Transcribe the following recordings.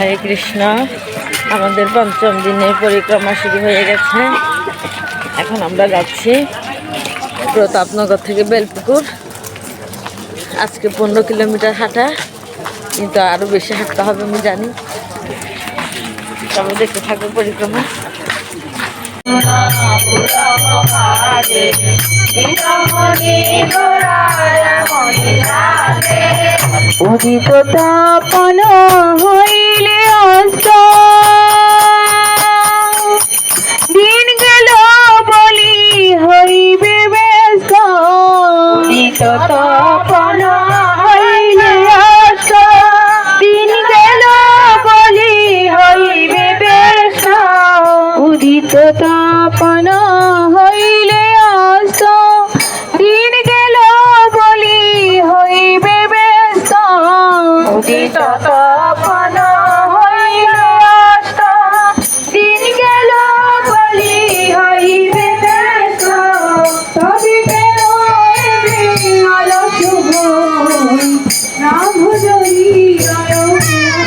হরে কৃষ্ণ, আমাদের পঞ্চম দিনের পরিক্রমা শুরু হয়ে গেছে। এখন আমরা যাচ্ছি প্রতাপনগর থেকে বেলপুকুর। আজকে পনেরো কিলোমিটার হাঁটা, কিন্তু আরও বেশি হাঁটতে হবে আমি জানি। তবে দেখতে থাকব পরিক্রমা। উদিত তাপন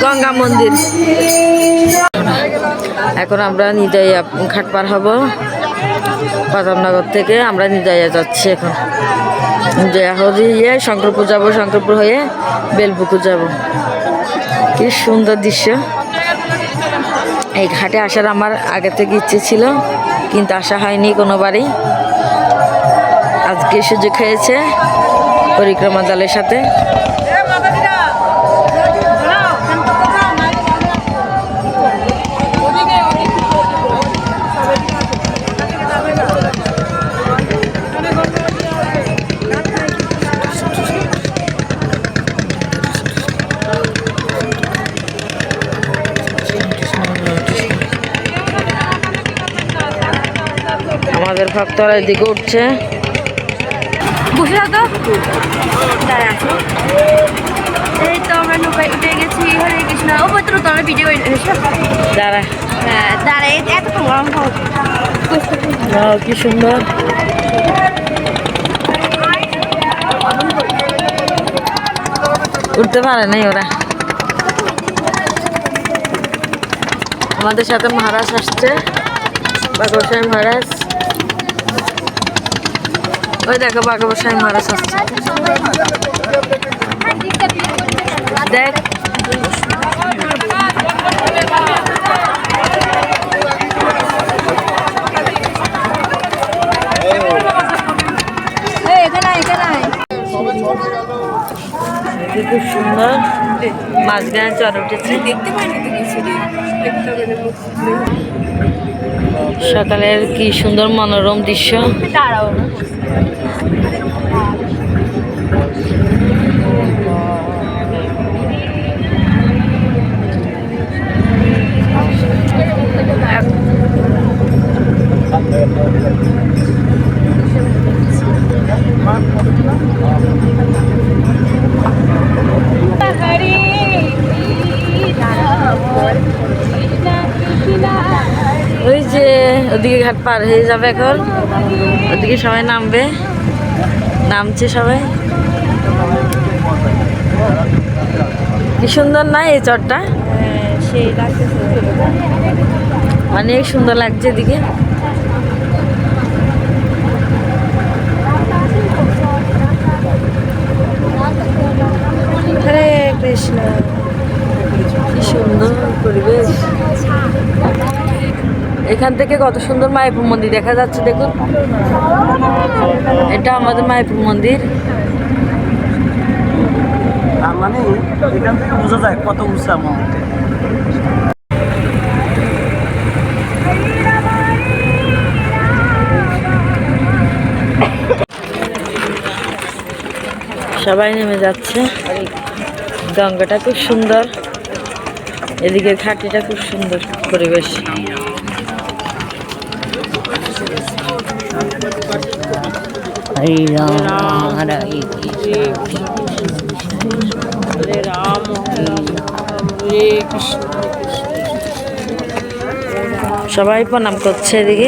গঙ্গা মন্দির। এখন আমরা নিজাইয়া ঘাট পার হব। প্রতাপনগর থেকে আমরা নিজাইয়া যাচ্ছি এখন। নিজাইয়া ইয়ে শঙ্করপুর যাব, শঙ্করপুর হয়ে বেলপুকুর যাব। কি সুন্দর দৃশ্য। এই ঘাটে আসার আমার আগে থেকে ইচ্ছে ছিল, কিন্তু আসা হয়নি কোনোবারই। আজকে সুযোগ হয়েছে পরিক্রমা দলের সাথে। ভক্তরা এদিকে উঠছে। বসে থাকো। দাঁড়া এই তো আমরা নৌকায় উঠে গেছি। হরে কৃষ্ণ। ও পত্র তো আমরা ভিডিও করে এসো দাঁড়া। হ্যাঁ দাঁড়া এত তো গরম কি সুন্দর। উঠতে পারে নাই ওরা। আমাদের সাথে মহারাজ আসছে। বাগবসাই মহারাজ। ওই দেখো বাগবসাই মহারাজ আসছে দেখ। খুব সুন্দর। মাঝখানে চর উঠেছে। দেখতে সকালের কি সুন্দর মনোরম দৃশ্য। ওই যে ওদিকে ঘাট পার হয়ে যাবে এখন। ওদিকে সবাই নামবে। নামছে সবাই। কি সুন্দর না এই চরটা? অনেক সুন্দর লাগছে এদিকে হরে কৃষ্ণ কি সুন্দর পরিবেশ এখান থেকে কত সুন্দর মায়াপুর মন্দির দেখা যাচ্ছে দেখুন। এটা আমাদের মায়াপুর মন্দির। মানে এখান থেকে বোঝা যায় কত উঁচা মাউন্টেন সবাই নেমে যাচ্ছে। গঙ্গাটা খুব সুন্দর। এদিকে ঘাটিটা খুব সুন্দর পরিবেশ। হরে রাম হরে হরে হরে কৃষ্ণ। সবাই প্রণাম করছে এদিকে।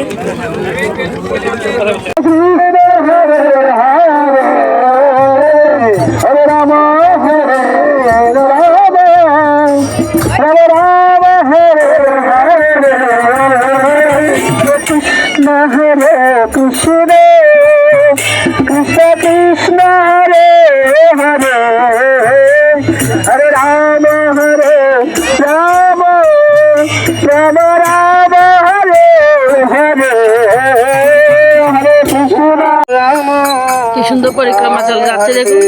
সুন্দর পরিক্রমা চলে যাচ্ছে দেখুন।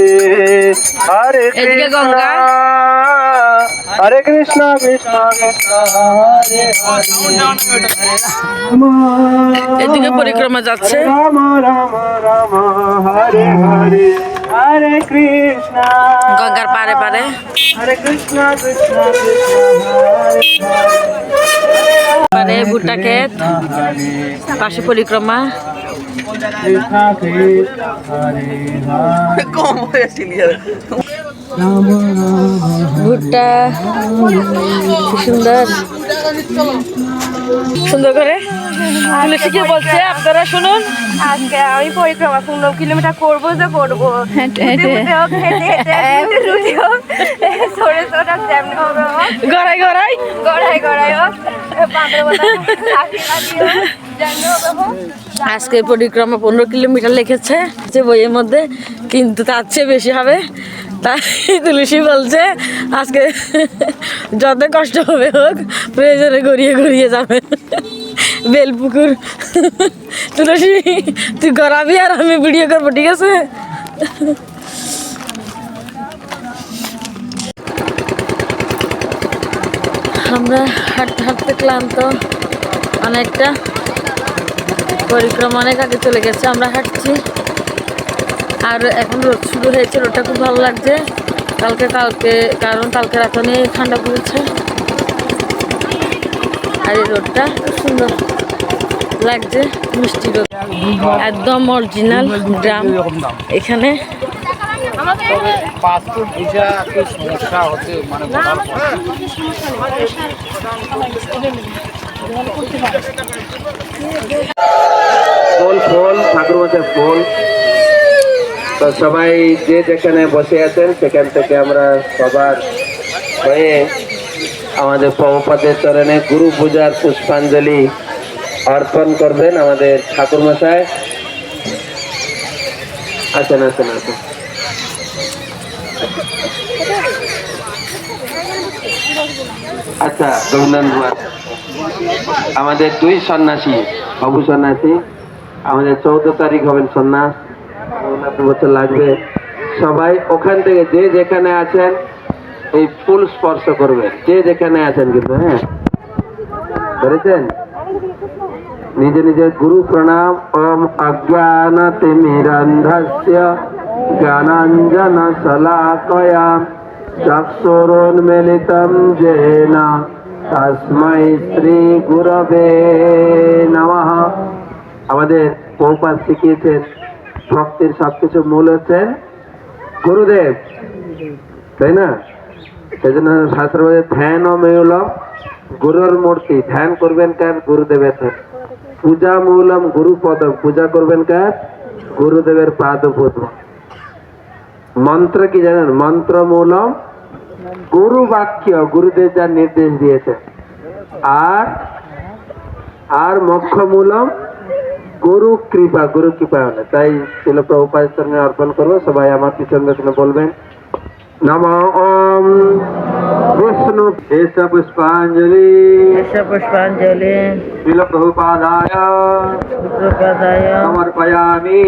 এদিকে গঙ্গা। হরে কৃষ্ণ কৃষ্ণ এদিকে পরিক্রমা যাচ্ছে। রাম রাম রাম হরে হরে। হরে কৃষ্ণ। গঙ্গার পারে পারে। হরে কৃষ্ণ কৃষ্ণ পারে ভুট্টা ক্ষেত। হরে পাশে পরিক্রমা। ভুট্টা। সুন্দর। সুন্দর করে। তুলসী কি বলছে? আপনারা শুনুন। আজকে আমি পরিক্রমা পনেরো কিলোমিটার করব যে করব। গড়াই গড়াই। গড়াই গড়াই হোক। আজকে পরিক্রমা পনেরো কিলোমিটার লিখেছে যে বইয়ের মধ্যে, কিন্তু তার চেয়ে বেশি হবে। তাই তুলসী বলছে, আজকে যত কষ্ট হবে হোক, প্রয়োজনে গড়িয়ে গড়িয়ে যাবে। বেলপুকুর। তুলসী, তুই গড়াবি আর আমি ভিডিও করব, ঠিক আছে? আমরা হাঁটতে হাঁটতে ক্লান্ত, অনেকটা। পরিক্রমা অনেক আগে চলে গেছে, আমরা হাঁটছি। আর এখন রোদ শুরু হয়েছে, রোদটা খুব ভালো লাগছে। কালকে কালকে, কারণ কালকে রাত অনেক ঠান্ডা পড়েছে। আর এই রোদটা সুন্দর লাগছে, মিষ্টি রোদ। একদম অরিজিনাল গ্রাম এখানে। সমস্যা মানে। ফুল ফুল ঠাকুর বসে ফুল তো সবাই যে যেখানে বসে আছেন, সেখান থেকে আমরা সবার হয়ে আমাদের প্রভুপাদের চরণে গুরু পূজার পুষ্পাঞ্জলি অর্পণ করবেন আমাদের ঠাকুর মশাই আসেন আসেন আসেন। আচ্ছা রবীন্দ্রনাথ আমাদের দুই সন্ন্যাসী, বাবু সন্ন্যাসী। আমাদের চৌদ্দ তারিখ হবেন সন্ন্যাস বছর লাগবে। সবাই ওখান থেকে যে যেখানে আছেন, এই ফুল স্পর্শ করবে। যে যেখানে আছেন কিন্তু হ্যাঁ? করেছেন নিজে নিজে গুরু প্রণাম, ওম অজ্ঞান তিমিরন্ধস্য জ্ঞানাঞ্জন শলাকয়া চক্ষুরোন্মিলিতম যেন তস্मै শ্রী গুরবে নমঃ। আমাদের পৌপাত শিখিয়েছেন, ভক্তির সবকিছু মূল হচ্ছেন গুরুদেব। তাই না? সেই জন্য শাস্ত্র ধ্যান ও মূলম গুরুর মূর্তি। ধ্যান করবেন কার? গুরুদেবের পূজা মূলম গুরু পদম। পূজা করবেন কার? গুরুদেবের পাদ পদ্ম মন্ত্র কি জানেন? মন্ত্র মূলম গুরু বাক্য। গুরুদেব যা নির্দেশ দিয়েছে আর আর মোক্ষ মূলম গুরু কৃপা গুরু কৃপা হলে তাই ছিল প্রভুপাদের সঙ্গে অর্পণ করব। সবাই আমার পিছন পেছনে বলবেন নম ওম বিষ্ণু এস পুষ্পাঞ্জলি। এসে পুষ্পাঞ্জলি। শিল প্রভুপাদায় প্রপাদায় সমর্পয়ামি।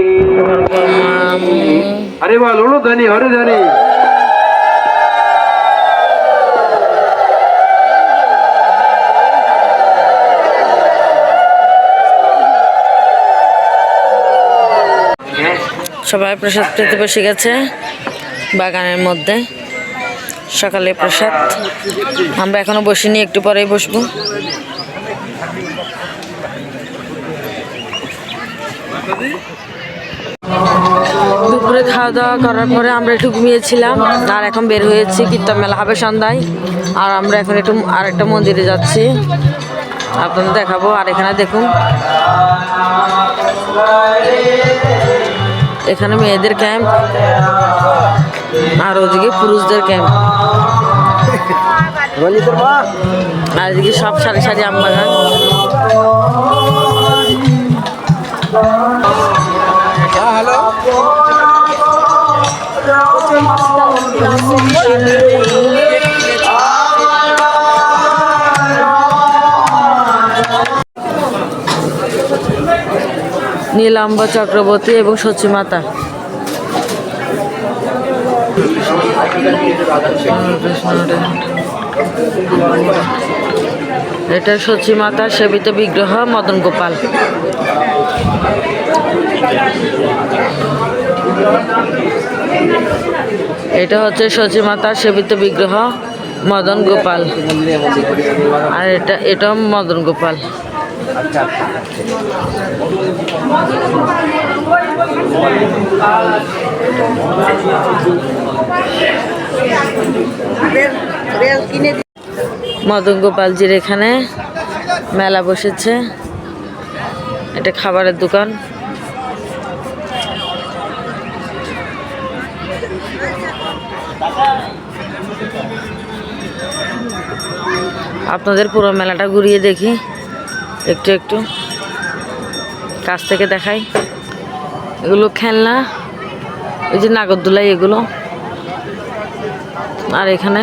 হরে বল হরে ধ্বনি সবাই প্রসাদ পেতে বসে গেছে বাগানের মধ্যে। সকালে প্রসাদ। আমরা এখনও বসিনি, একটু পরেই বসবো। দুপুরে খাওয়া দাওয়া করার পরে আমরা একটু ঘুমিয়েছিলাম আর এখন বের হয়েছি কীর্তন মেলা। হবে সন্ধ্যায়। আর আমরা এখন একটু আর একটা মন্দিরে যাচ্ছি। আপনাদের দেখাবো। আর এখানে দেখুন। এখানে মেয়েদের ক্যাম্প আর ওদিকে পুরুষদের ক্যাম্প আর এদিকে সব সারি সারি আম বাগান নীলাম্ব চক্রবর্তী এবং সচিমাতা। এটা সচি মাতার সেবিত বিগ্রহ মদন গোপাল। এটা হচ্ছে সচি মাতার সেবিত বিগ্রহ মদন গোপাল। আর এটা, এটাও মদন গোপাল। মদন গোপালজির এখানে মেলা বসেছে। এটা খাবারের দোকান। আপনাদের পুরো মেলাটা ঘুরিয়ে দেখি। একটু একটু কাছ থেকে দেখাই। এগুলো খেলনা এই যে নাগরদোলাই এগুলো। আর এখানে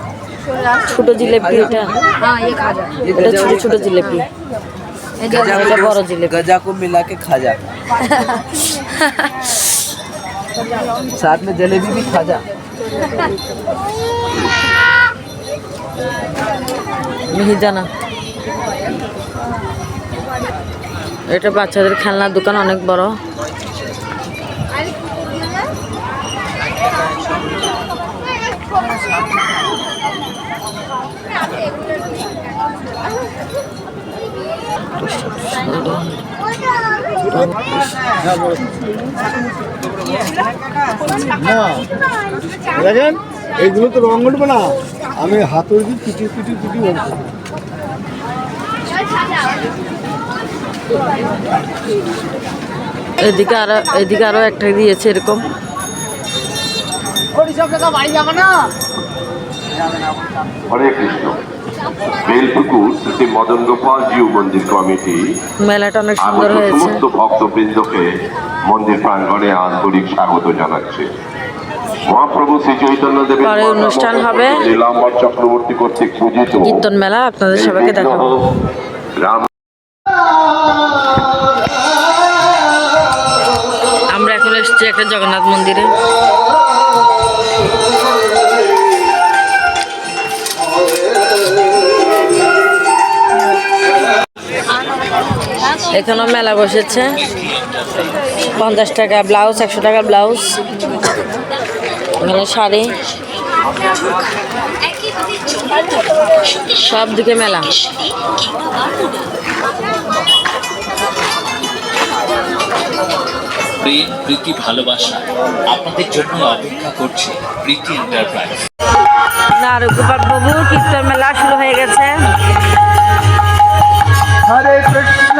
ছোট জিলেপি এটা। এটা ছোট ছোট জিলেপি। এটা বড় জিলেপি। গজা কো মিলা কে খাজা সাথ মে জলেবি ভি খাজা মিহিদানা এটা বাচ্চাদের খেলনার দোকান অনেক বড়। দেখেন এইগুলো তো রং উঠবে না। আমি হাতের দিয়ে পিটি পিটি পিটি বলছি। এদিকে আরও এদিকে আরও একটা দিয়েছে এরকম। হরে কৃষ্ণ। বেলপুকুর শ্রী মদন গোপাল জিউ মন্দির কমিটি। মেলাটা অনেক সুন্দর হয়েছে। সমস্ত ভক্তবৃন্দকে মন্দির প্রাঙ্গণে আন্তরিক স্বাগত জানাচ্ছে। মহাপ্রভু শ্রী চৈতন্য দেবের অনুষ্ঠান হবে। লীলাম্বর চক্রবর্তী কর্তৃক পূজিত কীর্তন মেলা আপনাদের সবাইকে দেখাবো। রাম আমরা এখন এসেছি একটা জগন্নাথ মন্দিরে। এখানেও মেলা বসেছে। পঞ্চাশ টাকা ব্লাউজ একশো টাকা ব্লাউজ। এখানে শাড়ি। সব দিকে মেলা। প্রেম প্রীতি ভালোবাসা। আপনাদের জন্য অপেক্ষা করছে প্রীতি এন্টারপ্রাইজ প্রভুর কীর্তন মেলা শুরু হয়ে গেছে। হরে কৃষ্ণ